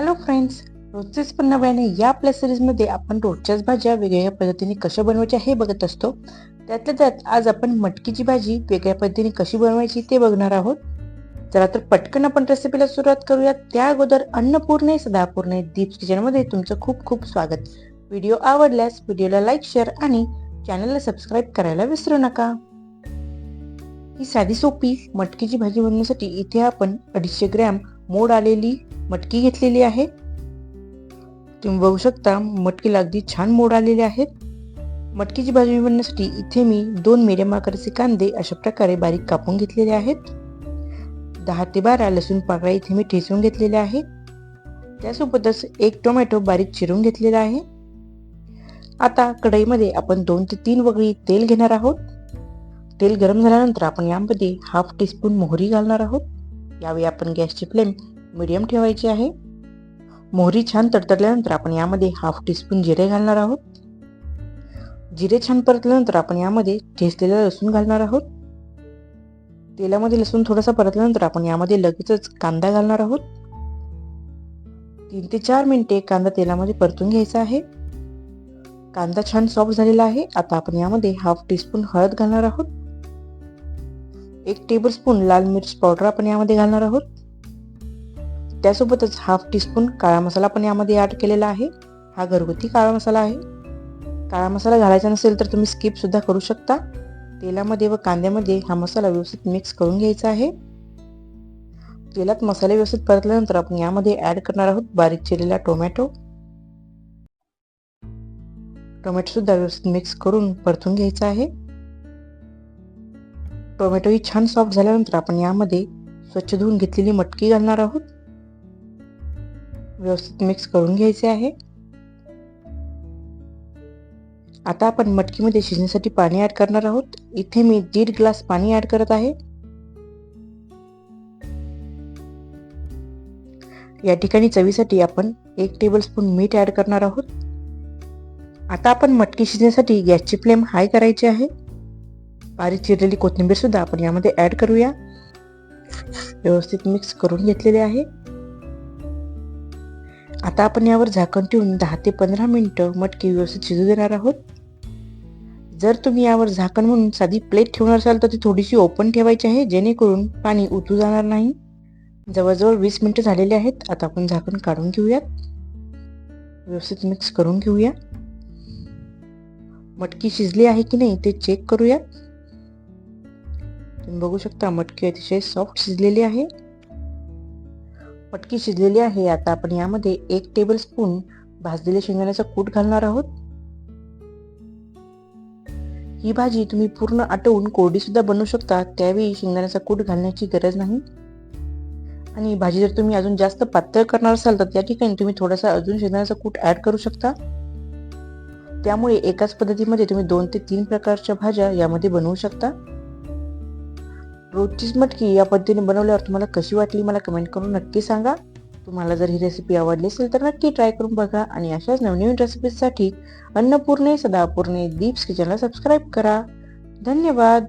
Hello friends रोजचेच पण नव्याने या आपल्या सिरीजमध्ये आपण रोजच्याच भाज्या वेगवेगळ्या पद्धतीने कशा बनवायच्या हे बघत असतो. त्यातल्या त्यात आज आपण मटकीची भाजी वेगळ्या पद्धतीने कशी बनवायची ते बघणार आहोत. चला तर पटकन आपण रेसिपीला सुरुवात करूया त्या अगोदर अन्नपूर्णे सदापूर्णे दीप्स किचनमध्ये तुमचं खूप खूप स्वागत. व्हिडिओ आवडल्यास व्हिडिओला लाईक शेअर आणि चॅनलला सबस्क्राईब करायला विसरू नका. ही साधी सोपी मटकीची भाजी बनवण्यासाठी इथे आपण अडीचशे ग्रॅम मोड आलेली मटकी घेतलेली आहे. तुम्ही बघू शकता मटकीला अगदी छान मोड आलेले आहेत. मटकीची भाजी बनवण्यासाठी इथे मी दोन मिडियम आकाराचे कांदे अशा प्रकारे बारीक कापून घेतलेले आहेत. दहा ते बारा लसूण पाकळ्या इथे मी ठेचून घेतलेले आहे त्यासोबतच एक टोमॅटो बारीक चिरून घेतलेला आहे. आता कढईमध्ये आपण दोन ते तीन वगळी तेल घेणार आहोत. तेल गरम झाल्यानंतर आपण यामध्ये हाफ टीस्पून मोहरी घालणार आहोत. यावेळी आपण गॅसची फ्लेम मिडियम ठेवायची आहे. मोहरी छान तडतडल्यानंतर आपण यामध्ये हाफ टीस्पून जिरे घालणार आहोत. जिरे छान परतल्यानंतर आपण यामध्ये ठेसलेला लसूण घालणार आहोत. तेलामध्ये लसूण थोडासा परतल्यानंतर आपण यामध्ये लगेचच कांदा घालणार आहोत. तीन ते चार मिनिटे कांदा तेलामध्ये परतून घ्यायचा आहे. कांदा छान सॉफ्ट झालेला आहे. आता आपण यामध्ये हाफ टीस्पून हळद घालणार आहोत. एक टेबलस्पून लाल मिर्च पावडर आपण यामध्ये घालणार आहोत. त्यासोबतच हाफ टीस्पून काळा मसाला पण यामध्ये ॲड केलेला आहे. हा घरगुती काळा मसाला आहे. काळा मसाला घालायचा नसेल तर तुम्ही स्किपसुद्धा करू शकता. तेलामध्ये व कांद्यामध्ये हा मसाला व्यवस्थित मिक्स करून घ्यायचा आहे. तेलात मसाले व्यवस्थित परतल्यानंतर आपण यामध्ये ॲड करणार आहोत बारीक चिरलेला टोमॅटो टोमॅटोसुद्धा व्यवस्थित मिक्स करून परतून घ्यायचा आहे. टोमॅटो ही छान सॉफ्ट झाल्यानंतर आपण यामध्ये स्वच्छ धुवून घेतलेली मटकी घालणार आहोत. व्यवस्थित मिक्स करून घ्यायचे आहे. आता आपण मटकीमध्ये शिजण्यासाठी पाणी ऍड करणार आहोत. इथे मी दीड ग्लास पाणी ऍड करत आहे. या ठिकाणी चवीसाठी आपण एक टेबल स्पून मीठ ऍड करणार आहोत. आता आपण मटकी शिजण्यासाठी गॅसची फ्लेम हाय करायची आहे. बारीक चिरलेली कोथिंबीर सुद्धा आपण यामध्ये ऍड करूया. व्यवस्थित मिक्स करून घेतलेले आहे. आता आपण यावर झाकण ठेवून दहा ते पंधरा मिनिटं मटकी व्यवस्थित शिजू देणार आहोत. जर तुम्ही यावर झाकण म्हणून साधी प्लेट ठेवणार असाल तर ती थोडीशी ओपन ठेवायची आहे जेणेकरून पाणी उतू जाणार नाही. जवळजवळ वीस मिनिटं झालेले आहेत. आता आपण झाकण काढून घेऊयात. व्यवस्थित मिक्स करून घेऊया. मटकी शिजली आहे की नाही ते चेक करूयात. तुम्ही बघू शकता मटकी अतिशय सॉफ्ट शिजलेली आहे. मटकी शिजलेली आहे. आता आपण यामध्ये एक टेबल स्पून भाजलेल्या शेंगदाण्याचा कूट घालणार आहोत. ही भाजी तुम्ही पूर्ण आटवून कोरडी सुद्धा बनवू शकता. त्यावेळी शेंगदाण्याचा कूट घालण्याची गरज नाही. आणि भाजी जर तुम्ही अजून जास्त पातळ करणार असाल तर त्या ठिकाणी तुम्ही थोडासा अजून शेंगदाण्याचा कूट ऍड करू शकता. त्यामुळे एकाच पद्धतीमध्ये तुम्ही दोन ते तीन प्रकारच्या भाज्या यामध्ये बनवू शकता. रोजचीच मटकी या पद्धतीने बनवल्यावर तुम्हाला कशी वाटली मला कमेंट करून नक्की सांगा. तुम्हाला जर ही रेसिपी आवडली असेल तर नक्की ट्राय करून बघा आणि अशाच नवनवीन रेसिपीजसाठी अन्नपूर्णे सदापूर्णे दीप्स किचनला सबस्क्राईब करा. धन्यवाद.